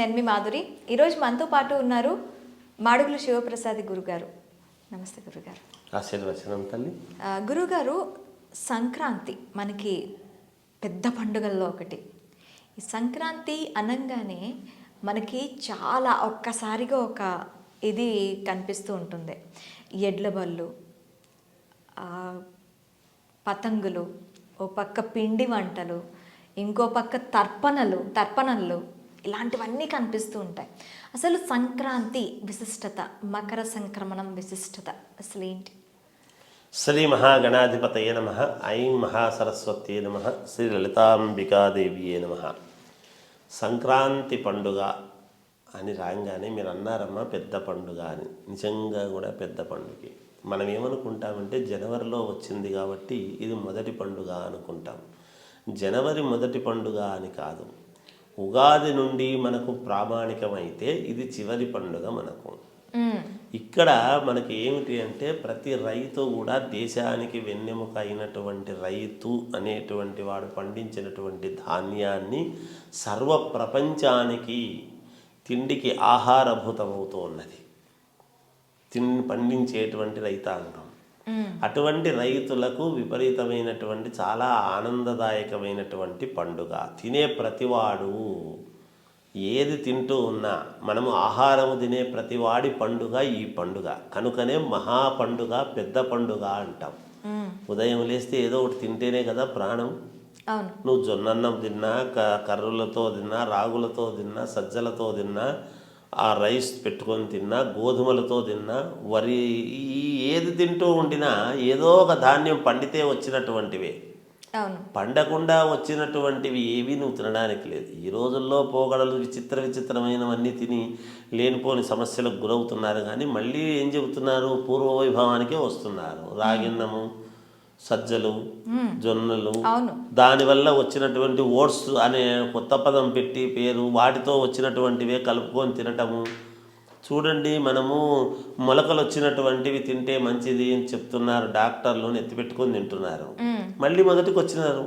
నేను మీ మాధురి. ఈరోజు మనతో పాటు ఉన్నారు మాడుగుల శివప్రసాద్ గురుగారు. నమస్తే గురుగారు. ఆశీర్వచనం తల్లి. గురుగారు సంక్రాంతి మనకి పెద్ద పండుగల్లో ఒకటి. ఈ సంక్రాంతి అనగానే మనకి చాలా ఒక్కసారిగా ఒక ఇది కనిపిస్తూ ఉంటుంది. ఎడ్ల బళ్ళు పతంగులు ఓ పక్క పిండి వంటలు ఇంకో పక్క తర్పణలు తర్పణలు. ఇలాంటివన్నీ కనిపిస్తూ ఉంటాయి. అసలు సంక్రాంతి విశిష్టత మకర సంక్రమణం విశిష్టత అసలు ఏంటి? శ్రీ మహాగణాధిపతయ నమ ఐం మహాసరస్వత్యే నమ శ్రీ లలితాంబికాదేవియే నమ. సంక్రాంతి పండుగ అని రాగానే మీరు అన్నారమ్మా పెద్ద పండుగ అని. నిజంగా కూడా పెద్ద పండుగ. మనం ఏమనుకుంటామంటే జనవరిలో వచ్చింది కాబట్టి ఇది మొదటి పండుగ అనుకుంటాం. జనవరి మొదటి పండుగ అని కాదు. ఉగాది నుండి మనకు ప్రామాణికమైతే ఇది చివరి పండుగ మనకు. ఇక్కడ మనకి ఏమిటి అంటే ప్రతి రైతు కూడా దేశానికి వెన్నెముక అయినటువంటి రైతు అనేటువంటి వాడు పండించినటువంటి ధాన్యాన్ని సర్వ ప్రపంచానికి తిండికి ఆహారభూతమవుతూ ఉన్నది తిన్ పండించేటువంటి రైతాంగం. అటువంటి రైతులకు విపరీతమైనటువంటి చాలా ఆనందదాయకమైనటువంటి పండుగ. తినే ప్రతివాడు ఏది తింటూ ఉన్నా మనము ఆహారము తినే ప్రతివాడి పండుగ ఈ పండుగ. కనుకనే మహా పండుగ పెద్ద పండుగ అంటాం. ఉదయం లేస్తే ఏదో ఒకటి తింటేనే కదా ప్రాణం. నువ్వు జొన్నన్నం తిన్నా క కర్రులతో తిన్నా రాగులతో తిన్నా సజ్జలతో తిన్నా ఆ రైస్ పెట్టుకొని తిన్నా గోధుమలతో తిన్నా వరి ఈ ఏది తింటూ ఉండినా ఏదో ఒక ధాన్యం పండితే వచ్చినటువంటివే. అవును. పండకుండా వచ్చినటువంటివి ఏవి నువ్వు తినడానికి లేదు. ఈ రోజుల్లో పోగడలు విచిత్ర విచిత్రమైనవన్నీ తిని లేనిపోని సమస్యలకు గురవుతున్నారు కానీ మళ్ళీ ఏం చెబుతున్నారు? పూర్వవైభవానికే వస్తున్నారు. రాగిన్నము సజ్జలు జొన్నలు. దానివల్ల వచ్చినటువంటి ఓట్స్ అనే కొత్త పదం పెట్టి పేరు వాటితో వచ్చినటువంటివే కలుపుకొని తినటము. చూడండి మనము మొలకలు వచ్చినటువంటివి తింటే మంచిది అని చెప్తున్నారు. డాక్టర్లు ఎత్తిపెట్టుకొని తింటున్నారు. మళ్ళీ మొదటికి వచ్చినారు.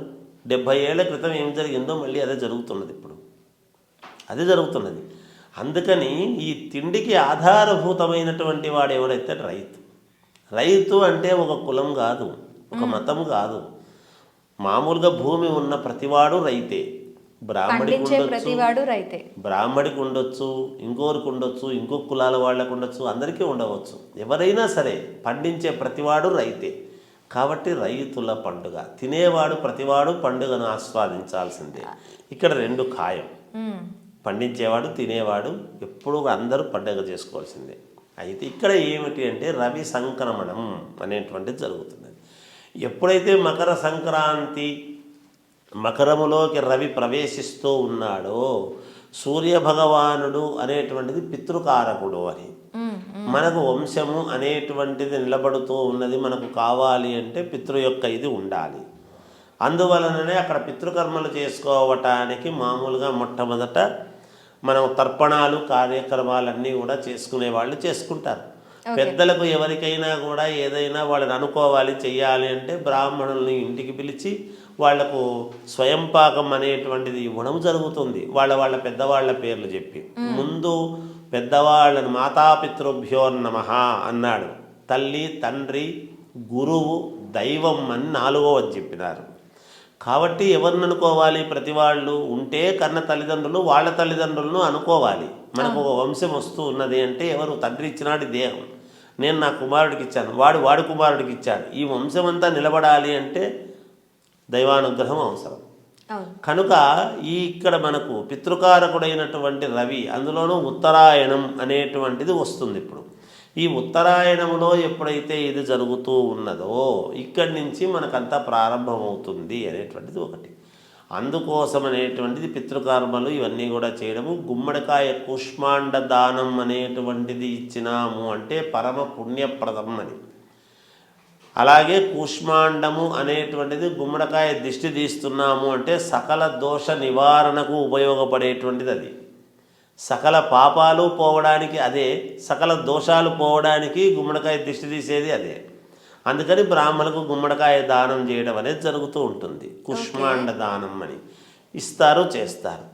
డెబ్భై ఏళ్ళ క్రితం ఏం జరిగిందో మళ్ళీ అదే జరుగుతున్నది ఇప్పుడు. అదే జరుగుతున్నది. అందుకని ఈ తిండికి ఆధారభూతమైనటువంటి వాడు ఎవరైతే రైతు. రైతు అంటే ఒక కులం కాదు. ఒక మతం కాదు. మామూలుగా భూమి ఉన్న ప్రతివాడు రైతే. బ్రాహ్మడికి ఉండొచ్చు ప్రతివాడు రైతే. బ్రాహ్మడికి ఉండొచ్చు ఇంకోరికి ఉండొచ్చు ఇంకో కులాల వాళ్ళకు ఉండొచ్చు అందరికీ ఉండవచ్చు. ఎవరైనా సరే పండించే ప్రతివాడు రైతే. కాబట్టి రైతుల పండుగ. తినేవాడు ప్రతివాడు పండుగను ఆస్వాదించాల్సిందే. ఇక్కడ రెండు ఖాయం. పండించేవాడు తినేవాడు ఎప్పుడు అందరూ పండుగ చేసుకోవాల్సిందే. అయితే ఇక్కడ ఏమిటి అంటే రవి సంక్రమణం అనేటువంటిది జరుగుతున్నది ఎప్పుడైతే మకర సంక్రాంతి మకరములోకి రవి ప్రవేశిస్తూ ఉన్నాడో సూర్య భగవానుడు అనేటువంటిది పితృకారకుడు అని. మనకు వంశము అనేటువంటిది నిలబడుతూ ఉన్నది మనకు కావాలి అంటే పితృ యొక్క ఇది ఉండాలి. అందువలననే అక్కడ పితృకర్మలు చేసుకోవటానికి మామూలుగా మొట్టమొదట మనం తర్పణాలు కార్యక్రమాలన్నీ కూడా చేసుకునే వాళ్ళు చేసుకుంటారు. పెద్దలకు ఎవరికైనా కూడా ఏదైనా వాళ్ళని అనుకోవాలి చెయ్యాలి అంటే బ్రాహ్మణుల్ని ఇంటికి పిలిచి వాళ్ళకు స్వయం పాకం అనేటువంటిది ఇవ్వడం జరుగుతుంది. వాళ్ళ వాళ్ళ పెద్దవాళ్ళ పేర్లు చెప్పి. ముందు పెద్దవాళ్ళని మాతాపితృభ్యో నమ అన్నాడు. తల్లి తండ్రి గురువు దైవం అని నాలుగో అని చెప్పినారు. కాబట్టి ఎవరిని అనుకోవాలి? ప్రతి వాళ్ళు ఉంటే కన్న తల్లిదండ్రులు వాళ్ళ తల్లిదండ్రులను అనుకోవాలి. మనకు ఒక వంశం వస్తూ ఉన్నది అంటే ఎవరు? తండ్రి ఇచ్చినాడు దేహం నేను నా కుమారుడికి ఇచ్చాను వాడు వాడి కుమారుడికి ఇచ్చాడు. ఈ వంశం అంతా నిలబడాలి అంటే దైవానుగ్రహం అవసరం. కనుక ఈ ఇక్కడ మనకు పితృకారకుడైనటువంటి రవి అందులోనూ ఉత్తరాయణం అనేటువంటిది వస్తుంది ఇప్పుడు. ఈ ఉత్తరాయణంలో ఎప్పుడైతే ఇది జరుగుతూ ఉన్నదో ఇక్కడి నుంచి మనకంతా ప్రారంభమవుతుంది అనేటువంటిది ఒకటి. అందుకోసం అనేటువంటిది పితృకర్మలు ఇవన్నీ కూడా చేయడము. గుమ్మడికాయ కుష్మాండ దానం అనేటువంటిది ఇచ్చినాము అంటే పరమ పుణ్యప్రదం అని. అలాగే కూష్మాండము అనేటువంటిది గుమ్మడికాయ దిష్టి తీస్తున్నాము అంటే సకల దోష నివారణకు ఉపయోగపడేటువంటిది అది. సకల పాపాలు పోవడానికి అదే సకల దోషాలు పోవడానికి గుమ్మడికాయ దిష్టి తీసేది అదే. అందుకని బ్రాహ్మణులకు గుమ్మడికాయ దానం చేయడం అనేది జరుగుతూ ఉంటుంది. కుష్మాండ దానం అని. ఇస్తారు చేస్తారు.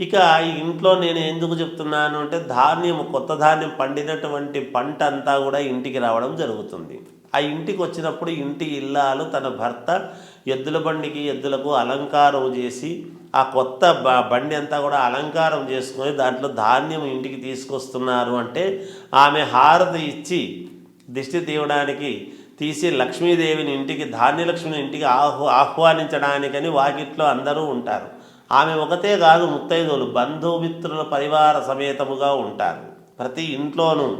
ఇక ఈ ఇంట్లో నేను ఎందుకు చెప్తున్నాను అంటే ధాన్యం కొత్త ధాన్యం పండినటువంటి పంట అంతా కూడా ఇంటికి రావడం జరుగుతుంది. ఆ ఇంటికి వచ్చినప్పుడు ఇంటి ఇల్లాలు తన భర్త ఎద్దుల బండికి ఎద్దులకు అలంకారం చేసి ఆ కొత్త బ- బండి అంతా కూడా అలంకారం చేసుకొని దాంట్లో ధాన్యం ఇంటికి తీసుకొస్తున్నారు అంటే ఆమె హారతి ఇచ్చి దిష్టి తీయడానికి తీసి లక్ష్మీదేవిని ఇంటికి ధాన్యలక్ష్మిని ఇంటికి ఆహ్వా ఆహ్వానించడానికని వాకిట్లో అందరూ ఉంటారు. ఆమె ఒకతే కాదు ముత్తైదువులు బంధుమిత్రుల పరివార సమేతముగా ఉంటారు ప్రతి ఇంట్లోనూ.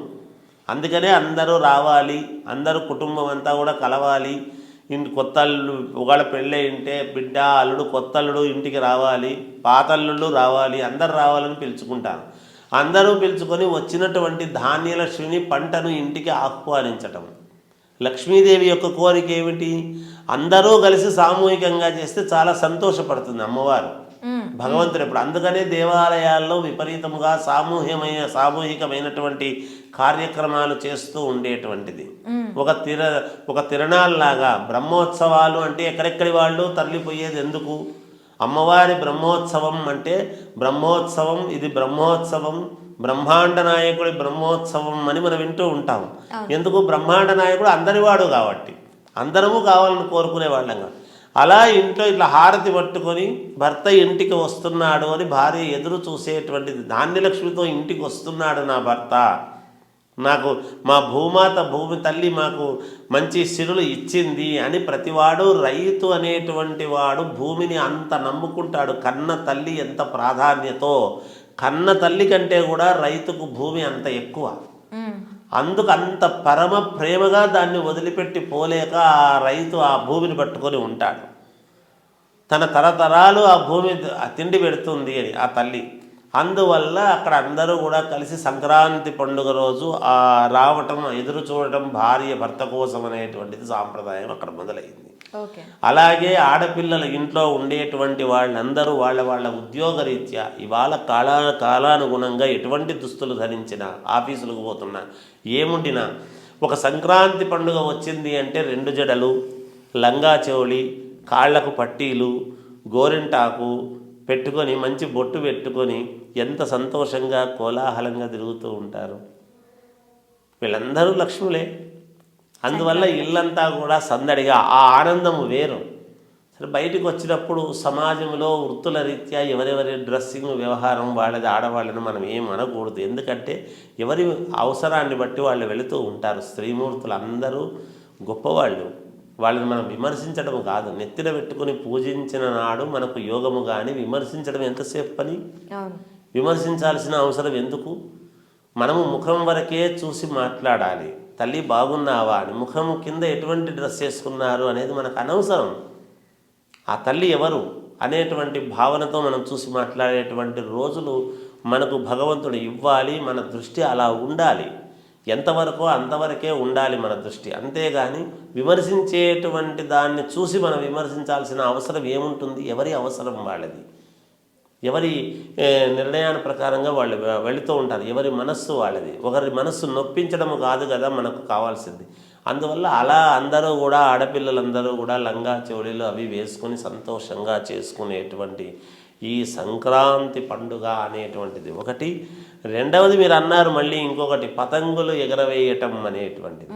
అందుకనే అందరూ రావాలి అందరూ కుటుంబం అంతా కూడా కలవాలి. ఇంటి కొత్త అల్లుడు ఒకవేళ పెళ్ళి ఉంటే బిడ్డ అల్లుడు కొత్త అల్లుడు ఇంటికి రావాలి పాత అల్లుళ్ళు రావాలి అందరు రావాలని పిలుచుకుంటారు. అందరూ పిలుచుకొని వచ్చినటువంటి ధాన్యలక్ష్మిని పంటను ఇంటికి ఆహ్వానించటం. లక్ష్మీదేవి యొక్క కోరిక ఏమిటి? అందరూ కలిసి సామూహికంగా చేస్తే చాలా సంతోషపడుతుంది అమ్మవారు. భగవంతుడు ఇప్పుడు అందుకనే దేవాలయాల్లో విపరీతముగా సామూహ్యమైన సామూహికమైనటువంటి కార్యక్రమాలు చేస్తూ ఉండేటువంటిది. ఒక తిర ఒక తిరణాల్లాగా బ్రహ్మోత్సవాలు అంటే ఎక్కడెక్కడి వాళ్ళు తరలిపోయేది ఎందుకు? అమ్మవారి బ్రహ్మోత్సవం అంటే బ్రహ్మోత్సవం ఇది బ్రహ్మోత్సవం. బ్రహ్మాండ నాయకుడి బ్రహ్మోత్సవం అని మనం వింటూ ఉంటాం. ఎందుకు? బ్రహ్మాండ నాయకుడు అందరివాడు కాబట్టి. అందరము కావాలని కోరుకునే వాళ్ళం కాదు. అలా ఇంట్లో ఇట్లా హారతి పట్టుకొని భర్త ఇంటికి వస్తున్నాడు అని భార్య ఎదురు చూసేటువంటిది ధాన్యలక్ష్మితో ఇంటికి వస్తున్నాడు నా భర్త. నాకు మా భూమాత భూమి తల్లి మాకు మంచి సిరులు ఇచ్చింది అని ప్రతివాడు రైతు అనేటువంటి వాడు భూమిని అంత నమ్ముకుంటాడు. కన్న తల్లి ఎంత ప్రాధాన్యతో కన్న తల్లి కంటే కూడా రైతుకు భూమి అంత ఎక్కువ. అందుకు అంత పరమ ప్రేమగా దాన్ని వదిలిపెట్టి పోలేక ఆ రైతు ఆ భూమిని పట్టుకొని ఉంటాడు. తన తరతరాలు ఆ భూమి తిండి పెడుతుంది అని ఆ తల్లి. అందువల్ల అక్కడ అందరూ కూడా కలిసి సంక్రాంతి పండుగ రోజు ఆ రావటం ఎదురు చూడటం భార్య భర్త కోసం అనేటువంటిది సాంప్రదాయం అక్కడ మొదలైంది. అలాగే ఆడపిల్లలు ఇంట్లో ఉండేటువంటి వాళ్ళందరూ వాళ్ళ వాళ్ళ ఉద్యోగరీత్యా ఇవాళ కాలా కాలానుగుణంగా ఎటువంటి దుస్తులు ధరించినా ఆఫీసులకు పోతున్నా ఏముండినా ఒక సంక్రాంతి పండుగ వచ్చింది అంటే రెండు జడలు లంగా చెవులి కాళ్ళకు పట్టీలు గోరింటాకు పెట్టుకొని మంచి బొట్టు పెట్టుకొని ఎంత సంతోషంగా కోలాహలంగా తిరుగుతూ ఉంటారు. వీళ్ళందరూ లక్ష్ములే. అందువల్ల ఇల్లంతా కూడా సందడిగా. ఆ ఆనందము వేరు. సరే బయటికి వచ్చినప్పుడు సమాజంలో వృత్తుల రీత్యా ఎవరెవరి డ్రెస్సింగ్ వ్యవహారం వాళ్ళది ఆడవాళ్ళని మనం ఏం అనకూడదు. ఎందుకంటే ఎవరి అవసరాన్ని బట్టి వాళ్ళు వెళుతూ ఉంటారు. స్త్రీమూర్తులు అందరూ గొప్పవాళ్ళు. వాళ్ళని మనం విమర్శించడం కాదు. నెత్తిన పెట్టుకొని పూజించిన నాడు మనకు యోగము కానీ విమర్శించడం ఎంతసేపు పని? విమర్శించాల్సిన అవసరం ఎందుకు? మనము ముఖం వరకే చూసి మాట్లాడాలి. తల్లి బాగున్నావా అని ముఖం కింద ఎటువంటి డ్రెస్ వేసుకున్నారు అనేది మనకు అనవసరం. ఆ తల్లి ఎవరు అనేటువంటి భావనతో మనం చూసి మాట్లాడేటువంటి రోజులు మనకు భగవంతుడు ఇవ్వాలి మన దృష్టి అలా ఉండాలి. ఎంతవరకు అంతవరకే ఉండాలి మన దృష్టి. అంతేగాని విమర్శించేటువంటి దాన్ని చూసి మనం విమర్శించాల్సిన అవసరం ఏముంటుంది? ఎవరి అవసరం వాళ్ళది? ఎవరి ఏ, నిర్ణయాల ప్రకారంగా వాళ్ళు వెళుతూ ఉంటారు. ఎవరి మనస్సు వాళ్ళది. ఒకరి మనస్సు నొప్పించడం కాదు కదా మనకు కావాల్సింది. అందువల్ల అలా అందరూ కూడా ఆడపిల్లలందరూ కూడా లంగా చోళీలు అవి వేసుకొని సంతోషంగా చేసుకునేటువంటి ఈ సంక్రాంతి పండుగ అనేటువంటిది. ఒకటి. రెండవది మీరు అన్నారు మళ్ళీ ఇంకొకటి. పతంగులు ఎగరవేయటం అనేటువంటిది.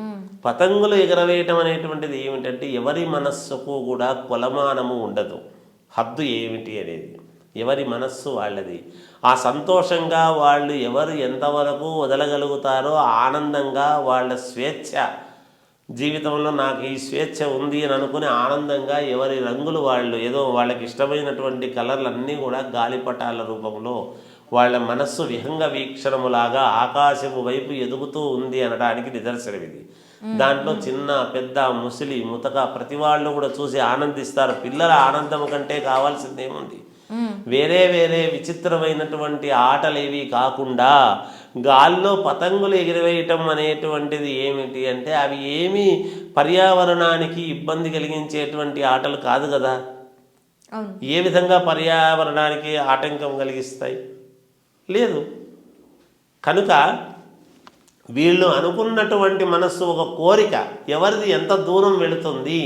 పతంగులు ఎగరవేయటం అనేటువంటిది ఏమిటంటే ఎవరి మనస్సుకు కూడా కొలమానము ఉండదు. హద్దు ఏమిటి అనేది. ఎవరి మనస్సు వాళ్ళది. ఆ సంతోషంగా వాళ్ళు ఎవరు ఎంతవరకు వదలగలుగుతారో ఆనందంగా వాళ్ళ స్వేచ్ఛ. జీవితంలో నాకు ఈ స్వేచ్ఛ ఉంది అని అనుకుని ఆనందంగా ఎవరి రంగులు వాళ్ళు ఏదో వాళ్ళకి ఇష్టమైనటువంటి కలర్లన్నీ కూడా గాలిపటాల రూపంలో వాళ్ళ మనస్సు విహంగ వీక్షణములాగా ఆకాశము వైపు ఎదుగుతూ ఉంది అనడానికి నిదర్శనం ఇది. దాంట్లో చిన్న పెద్ద ముసలి ముతక ప్రతి వాళ్ళు కూడా చూసి ఆనందిస్తారు. పిల్లల ఆనందం కంటే కావాల్సింది ఏముంది వేరే వేరే విచిత్రమైనటువంటి ఆటలేవి కాకుండా గాల్లో పతంగులు ఎగిరివేయటం అనేటువంటిది ఏమిటి అంటే అవి ఏమి పర్యావరణానికి ఇబ్బంది కలిగించేటువంటి ఆటలు కాదు కదా. ఏ విధంగా పర్యావరణానికి ఆటంకం కలిగిస్తాయి? లేదు. కనుక వీళ్ళు అనుకున్నటువంటి మనస్సు ఒక కోరిక. ఎవరిది? ఎంత దూరం వెళుతుంది?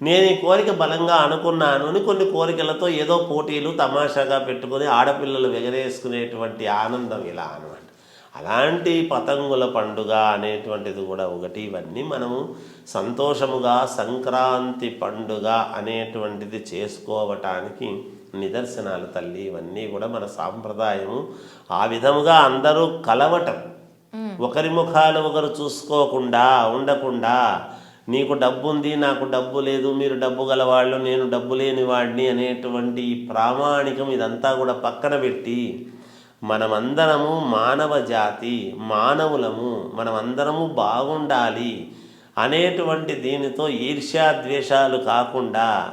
నేను ఈ కోరిక బలంగా అనుకున్నాను అని కొన్ని కోరికలతో ఏదో పోటీలు తమాషాగా పెట్టుకొని ఆడపిల్లలు ఎగరేసుకునేటువంటి ఆనందం ఇలా అనమాట అలాంటి పతంగుల పండుగ అనేటువంటిది కూడా ఒకటి. ఇవన్నీ మనము సంతోషముగా సంక్రాంతి పండుగ అనేటువంటిది చేసుకోవటానికి నిదర్శనాలు తల్లి. ఇవన్నీ కూడా మన సాంప్రదాయము. ఆ విధముగా అందరూ కలవటం. ఒకరి ముఖాలు ఒకరు చూసుకోకుండా ఉండకుండా నీకు డబ్బు ఉంది నాకు డబ్బు లేదు మీరు డబ్బు గలవాళ్ళు నేను డబ్బు లేని వాడిని అనేటువంటి ప్రామాణికం ఇదంతా కూడా పక్కన పెట్టి మనమందరము మానవ జాతి మానవులము మనమందరము బాగుండాలి అనేటువంటి దీనితో ఈర్ష్యాద్వేషాలు కాకుండా.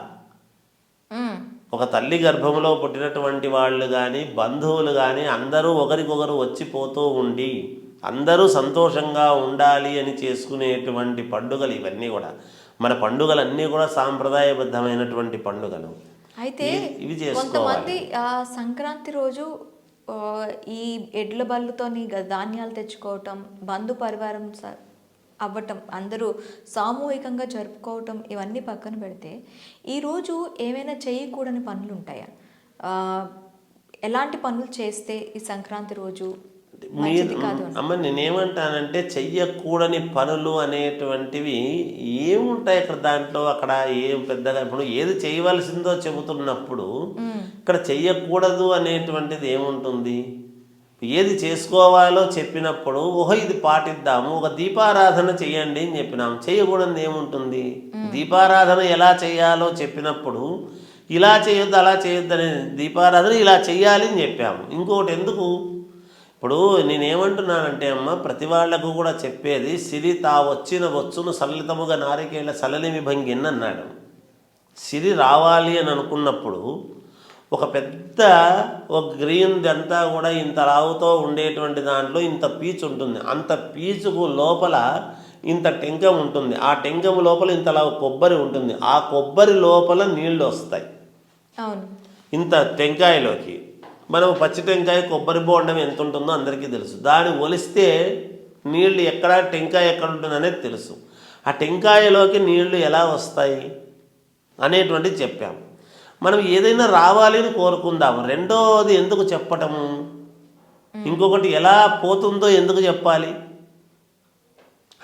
ఒక తల్లి గర్భంలో పుట్టినటువంటి వాళ్ళు కానీ బంధువులు కానీ అందరూ ఒకరికొకరు వచ్చిపోతూ ఉండి అందరూ సంతోషంగా ఉండాలి అని చేసుకునేటువంటి పండుగలు ఇవన్నీ కూడా. మన పండుగలన్నీ కూడా సాంప్రదాయబద్ధమైనటువంటి పండుగలు. అయితే ఇవి- చేసుకోవాలి. కొంతమంది సంక్రాంతి రోజు ఈ ఎడ్ల బళ్ళుతోని ధాన్యాలు తెచ్చుకోవటం బంధు పరివారం అవ్వటం అందరూ సామూహికంగా జరుపుకోవటం ఇవన్నీ పక్కన పెడితే ఈరోజు ఏమైనా చేయకూడని పనులు ఉంటాయా ఎలాంటి పనులు చేస్తే ఈ సంక్రాంతి రోజు అని అమ్మ నేనేమంటానంటే చెయ్యకూడని పనులు అనేటువంటివి ఏముంటాయి ఇక్కడ దాంట్లో? అక్కడ ఏం పెద్దగా ఇప్పుడు ఏది చేయవలసిందో చెబుతున్నప్పుడు ఇక్కడ చెయ్యకూడదు అనేటువంటిది ఏముంటుంది? ఏది చేసుకోవాలో చెప్పినప్పుడు ఓహో ఇది పాటిద్దాము ఒక దీపారాధన చేయండి అని చెప్పినాం. చేయకూడదు ఏముంటుంది? దీపారాధన ఎలా చేయాలో చెప్పినప్పుడు ఇలా చేయొద్దు అలా చేయొద్దు అనే దీపారాధన ఇలా చేయాలి అని చెప్పాము. ఇంకొకటి ఎందుకు? ఇప్పుడు నేనేమంటున్నానంటే అమ్మ ప్రతి వాళ్ళకు కూడా చెప్పేది సిరి తా వచ్చిన వచ్చును సల్లితముగా నారికేళ్ళ సలలిమి భంగిన్ అన్నాడు సిరి రావాలి అని అనుకున్నప్పుడు ఒక పెద్ద ఒక గ్రీన్ అంతా కూడా ఇంత లావుతో ఉండేటువంటి దాంట్లో ఇంత పీచు ఉంటుంది. అంత పీచుకు లోపల ఇంత టెంకం ఉంటుంది. ఆ టెంకం లోపల ఇంత లావు కొబ్బరి ఉంటుంది. ఆ కొబ్బరి లోపల నీళ్ళు వస్తాయి. అవును. ఇంత టెంకాయలోకి. మనం పచ్చి టెంకాయ కొబ్బరి బోండం ఎంత ఉంటుందో అందరికీ తెలుసు. దాన్ని ఒలిస్తే నీళ్ళు ఎక్కడ టెంకాయ ఎక్కడ ఉంటుందనేది తెలుసు. ఆ టెంకాయలోకి నీళ్ళు ఎలా వస్తాయి అనేటువంటిది చెప్పాము మనం ఏదైనా రావాలి అని కోరుకుందాం. రెండోది ఎందుకు చెప్పటము ఇంకొకటి ఎలా పోతుందో ఎందుకు చెప్పాలి?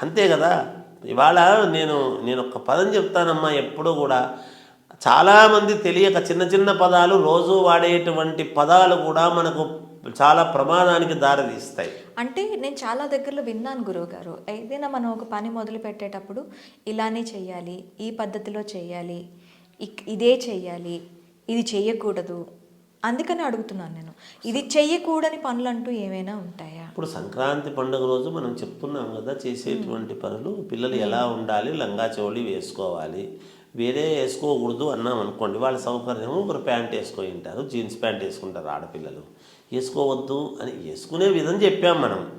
అంతే కదా. ఇవాళ నేను నేను ఒక పదం చెప్తానమ్మా ఎప్పుడూ కూడా. చాలామంది తెలియక చిన్న చిన్న పదాలు రోజు వాడేటువంటి పదాలు కూడా మనకు చాలా ప్రమాదానికి దారితీస్తాయి. అంటే నేను చాలా దగ్గరలో విన్నాను గురువు గారు ఏదైనా మనం ఒక పని మొదలు పెట్టేటప్పుడు ఇలానే చెయ్యాలి ఈ పద్ధతిలో చేయాలి ఇదే చెయ్యాలి ఇది చెయ్యకూడదు అందుకని అడుగుతున్నాను నేను. ఇది చెయ్యకూడని పనులు అంటూ ఏమైనా ఉంటాయా? ఇప్పుడు సంక్రాంతి పండుగ రోజు మనం చెప్తున్నాం కదా చేసేటువంటి పనులు పిల్లలు ఎలా ఉండాలి లంగా చోళి వేసుకోవాలి వేరే వేసుకోకూడదు అన్నాం అనుకోండి. వాళ్ళ సౌకర్యం ఒకరు ప్యాంట్ వేసుకొని ఉంటారు జీన్స్ ప్యాంట్ వేసుకుంటారు ఆడపిల్లలు. వేసుకోవద్దు అని వేసుకునే విధం చెప్పాం మనం.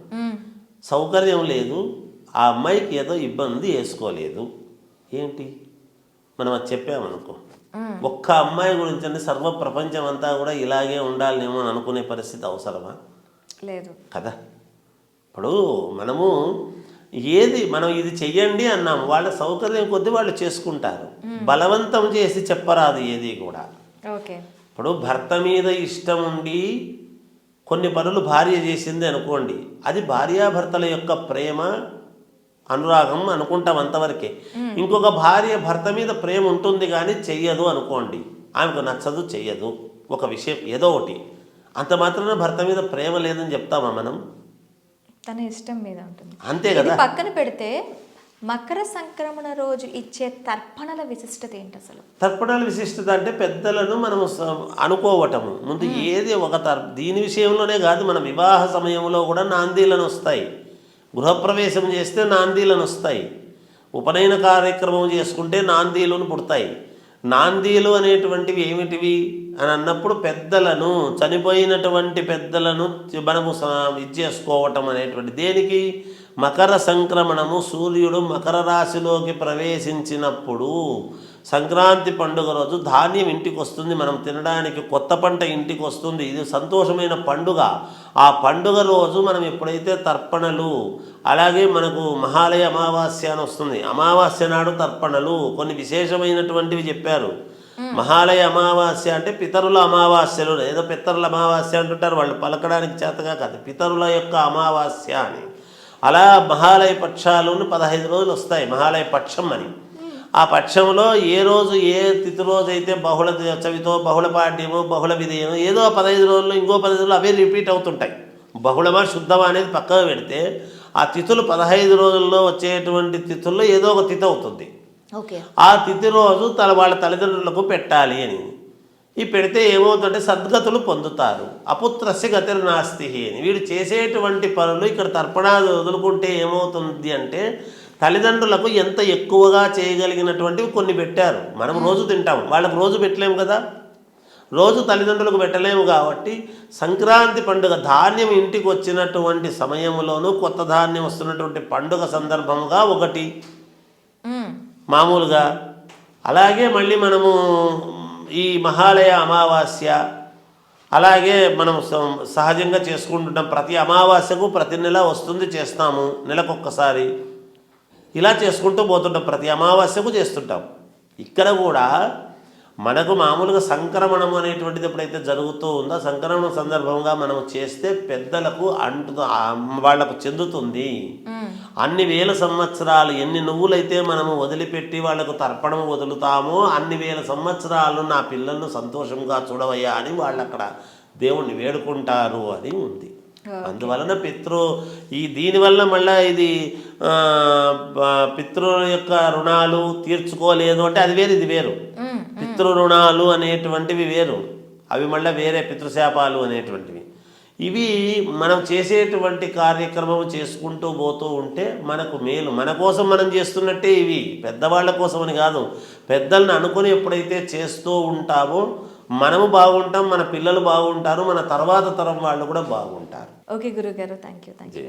సౌకర్యం లేదు ఆ అమ్మాయికి ఏదో ఇబ్బంది వేసుకోలేదు. ఏంటి? మనం అది చెప్పామనుకో ఒక్క అమ్మాయి గురించి అంటే సర్వ ప్రపంచం అంతా కూడా ఇలాగే ఉండాలనేమో అని అనుకునే పరిస్థితి అవసరమా? లేదు. కదా. ఇప్పుడు మనము ఏది మనం ఇది చెయ్యండి అన్నాము. వాళ్ళ సౌకర్యం కొద్దీ వాళ్ళు చేసుకుంటారు. బలవంతం చేసి చెప్పరాదు ఏది కూడా. ఇప్పుడు భర్త మీద ఇష్టం ఉండి కొన్ని పనులు భార్య చేసింది అనుకోండి అది భార్యాభర్తల యొక్క ప్రేమ అనురాగం అనుకుంటాం అంతవరకే. ఇంకొక భార్య భర్త మీద ప్రేమ ఉంటుంది కానీ చెయ్యదు అనుకోండి ఆమెకు నచ్చదు చెయ్యదు. ఒక విషయం ఏదో ఒకటి. అంత మాత్రాన భర్త మీద ప్రేమ లేదని చెప్తామా మనం? తన ఇష్టం మీద ఉంటుంది. అంతే కదా. పక్కన పెడితే మకర సంక్రమణ రోజు ఇచ్చే తర్పణల విశిష్టత ఏంటి అసలు? తర్పణాల విశిష్టత అంటే పెద్దలను మనం అనుకోవటము. ముందు ఏది ఒక తర్ దీని విషయంలోనే కాదు మన వివాహ సమయంలో కూడా నాందీలను వస్తాయి. గృహప్రవేశం చేస్తే నాందీలను వస్తాయి. ఉపనయన కార్యక్రమం చేసుకుంటే నాందీలను పుడతాయి. నాందీలు అనేటువంటివి ఏమిటివి? అని అన్నప్పుడు పెద్దలను చనిపోయినటువంటి పెద్దలను మనము ఇది చేసుకోవటం అనేటువంటి దేనికి? మకర సంక్రమణము సూర్యుడు మకర రాశిలోకి ప్రవేశించినప్పుడు సంక్రాంతి పండుగ రోజు ధాన్యం ఇంటికి వస్తుంది మనం తినడానికి కొత్త పంట ఇంటికి వస్తుంది ఇది సంతోషమైన పండుగ. ఆ పండుగ రోజు మనం ఎప్పుడైతే తర్పణలు అలాగే మనకు మహాలయ అమావాస్య అని వస్తుంది. అమావాస్య నాడు తర్పణలు కొన్ని విశేషమైనటువంటివి చెప్పారు. మహాలయ అమావాస్య అంటే పితరుల అమావాస్యలు. ఏదో పితరుల అమావాస్య అంటుంటారు వాళ్ళు. పలకడానికి చేతగా కాదు. పితరుల యొక్క అమావాస్య అని. అలా మహాలయ పక్షాలు పదహైదు రోజులు వస్తాయి. మహాలయ పక్షం అని. ఆ పక్షంలో ఏ రోజు ఏ తిథి రోజు అయితే బహుళ చవితో బహుళ పాడ్యమో బహుళ విధేయమో ఏదో పదహైదు రోజుల్లో ఇంకో పదహైదు రోజులు అవే రిపీట్ అవుతుంటాయి. బహుళమా శుద్ధమా అనేది పక్కకు పెడితే ఆ తిథులు పదహైదు రోజుల్లో వచ్చేటువంటి తిథుల్లో ఏదో ఒక తిథి అవుతుంది. ఆ తిథి రోజు తన వాళ్ళ తల్లిదండ్రులకు పెట్టాలి అని. ఈ పెడితే ఏమవుతుందంటే సద్గతులు పొందుతారు. అపుత్రస్య గతిర్ నాస్తి అని. వీడు చేసేటువంటి పనులు ఇక్కడ తర్పణాలు వదులుకుంటే ఏమవుతుంది అంటే తల్లిదండ్రులకు ఎంత ఎక్కువగా చేయగలిగినటువంటివి కొన్ని పెట్టారు. మనం రోజు తింటాం వాళ్ళకు రోజు పెట్టలేము కదా. రోజు తల్లిదండ్రులకు పెట్టలేము కాబట్టి సంక్రాంతి పండుగ ధాన్యం ఇంటికి వచ్చినటువంటి సమయంలోనూ కొత్త ధాన్యం వస్తున్నటువంటి పండుగ సందర్భంగా ఒకటి. మామూలుగా. అలాగే మళ్ళీ మనము ఈ మహాలయ అమావాస్య అలాగే మనం స- సహజంగా చేసుకుంటున్నాం ప్రతి అమావాస్యకు ప్రతి నెల వస్తుంది చేస్తాము నెలకొక్కసారి. ఇలా చేసుకుంటూ పోతుంటాం. ప్రతి అమావాస్యకు చేస్తుంటాం. ఇక్కడ కూడా మనకు మామూలుగా సంక్రమణం అనేటువంటిది ఎప్పుడైతే జరుగుతూ ఉందో సంక్రమణం సందర్భంగా మనం చేస్తే పెద్దలకు అంటు వాళ్ళకు చెందుతుంది. అన్ని వేల సంవత్సరాలు ఎన్ని నువ్వులైతే మనము వదిలిపెట్టి వాళ్ళకు తర్పణం వదులుతామో అన్ని వేల సంవత్సరాలు నా పిల్లలను సంతోషంగా చూడవయ్యా అని వాళ్ళు అక్కడ దేవుణ్ణి వేడుకుంటారు అని ఉంది. అందువలన పితృ ఈ దీనివల్ల మళ్ళా ఇది పితృల యొక్క రుణాలు తీర్చుకోలేదు అంటే అది వేరు ఇది వేరు. మ్మ్. పితృ రుణాలు అనేటువంటివి వేరు. అవి మళ్ళీ వేరే పితృశాపాలు అనేటువంటివి. ఇవి మనం చేసేటువంటి కార్యక్రమం చేసుకుంటూ పోతూ ఉంటే మనకు మేలు. మన కోసం మనం చేస్తున్నట్టే ఇవి. పెద్దవాళ్ళ కోసమని కాదు. పెద్దల్ని అనుకుని ఎప్పుడైతే చేస్తూ ఉంటామో మనము బాగుంటాం మన పిల్లలు బాగుంటారు మన తర్వాత తరం వాళ్ళు కూడా బాగుంటారు. ఓకే గురుగారు. Thank you thank you